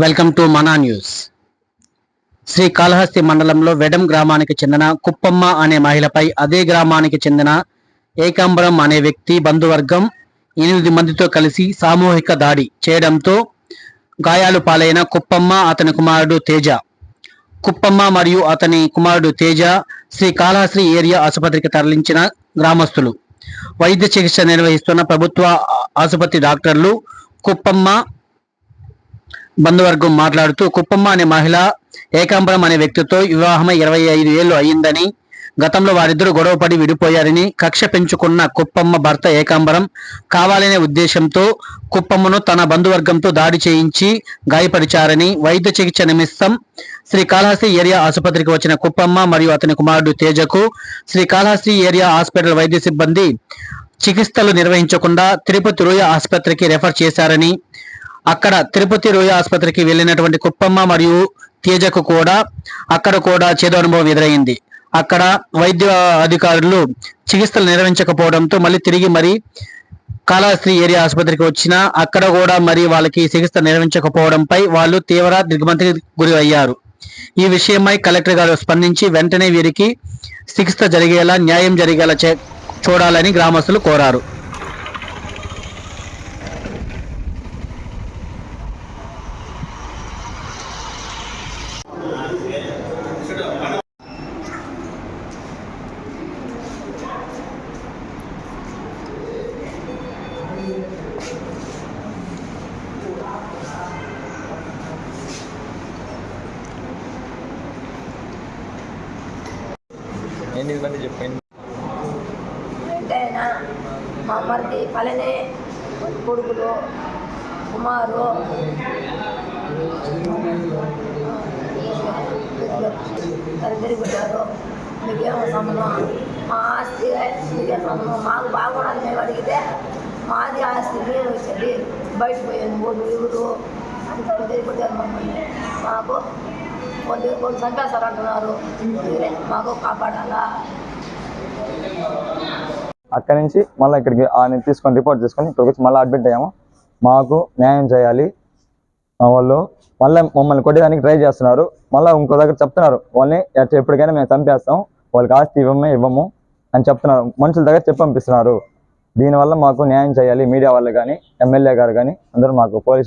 Welcome to Mana news Sri Kalahasti మండలంలో వెడం గ్రామానికి చెందిన కుప్పమ్మ అనే మహిళపై అదే గ్రామానికి చెందిన ఏకాంబరం అనే వ్యక్తి బంధువర్గం ఎనిమిది మందితో కలిసి సామూహిక దాడి చేయడంతో గాయాలు పాలైన కుప్పమ్మ అతని కుమారుడు తేజ. కుప్పమ్మ మరియు అతని కుమారుడు తేజ శ్రీ కాళహస్తి ఏరియా ఆసుపత్రికి తరలించిన గ్రామస్తులు. వైద్య చికిత్స నిర్వహిస్తున్న ప్రభుత్వ ఆసుపత్రి డాక్టర్లు కుప్పమ్మ బంధువర్గం మాట్లాడుతూ కుప్పమ్మ అనే మహిళ ఏకాంబరం అనే వ్యక్తితో వివాహమై ఇరవై ఐదు ఏళ్ళు అయ్యిందని గతంలో వారిద్దరూ గొడవపడి విడిపోయారని కక్ష పెంచుకున్న కుప్పమ్మ భర్త ఏకాంబరం కావాలనే ఉద్దేశంతో కుప్పమ్మను తన బంధువర్గంతో దాడి చేయించి గాయపరిచారని వైద్య చికిత్స నిమిత్తం శ్రీకాళహస్తి ఏరియా ఆసుపత్రికి వచ్చిన కుప్పమ్మ మరియు అతని కుమారుడు తేజకు శ్రీకాళహస్తి ఏరియా హాస్పిటల్ వైద్య సిబ్బంది చికిత్సలు నిర్వహించకుండా తిరుపతి రోయ ఆసుపత్రికి రెఫర్ చేశారని అక్కడ తిరుపతి రోయ ఆసుపత్రికి వెళ్ళినటువంటి కుప్పమ్మ మరియు తేజకు కూడా అక్కడ కూడా చేదు అనుభవం ఎదురైంది. అక్కడ వైద్య అధికారులు చికిత్సలు నిర్వహించకపోవడంతో మళ్ళీ తిరిగి మరి కాళహస్తి ఏరియా ఆసుపత్రికి వచ్చినా అక్కడ కూడా మరి వాళ్ళకి చికిత్స నిర్వహించకపోవడంపై వాళ్ళు తీవ్ర దిగ్భ్రాంతికి గురి అయ్యారు ఈ విషయమై కలెక్టర్ గారు స్పందించి వెంటనే వీరికి చికిత్స జరిగేలా న్యాయం జరిగేలా చే- చూడాలని గ్రామస్తులు కోరారు. ఎనిమిది మంది చెప్పండి అంతేనా మా అమ్మకి పలనే కొడుకులు కుమారు ఇద్దరు పెట్టారు. మీకేమో సంబంధం మా ఆస్తి మీకే సంబంధం మాకు బాగుండాలి మేము అడిగితే మాది ఆస్తి మీరు వచ్చేది బయట పోయాను ఊరు ఊరు అంత ఇద్దరు మమ్మల్ని మాకు కొద్ది కొన్ని చంపేస్తారు అంటున్నారు మీరే మాకు కాపాడాలా? అక్కడి నుంచి మళ్ళీ ఇక్కడికి ఆయన తీసుకొని రిపోర్ట్ తీసుకొని ఇక్కడికి వచ్చి మళ్ళీ అడ్మిట్ అయ్యాము. మాకు న్యాయం చేయాలి. మా వాళ్ళు మళ్ళీ మమ్మల్ని కొట్టేదానికి ట్రై చేస్తున్నారు. మళ్ళీ ఇంకో దగ్గర చెప్తున్నారు. వాళ్ళని ఎప్పటికైనా మేము చంపేస్తాం. వాళ్ళకి ఆస్తి ఇవ్వమే ఇవ్వము అని చెప్తున్నారు. మనుషుల దగ్గర చెప్పి పంపిస్తున్నారు. దీనివల్ల మాకు న్యాయం చేయాలి. మీడియా వాళ్ళు కానీ ఎమ్మెల్యే గారు కానీ అందరూ మాకు పోలీసు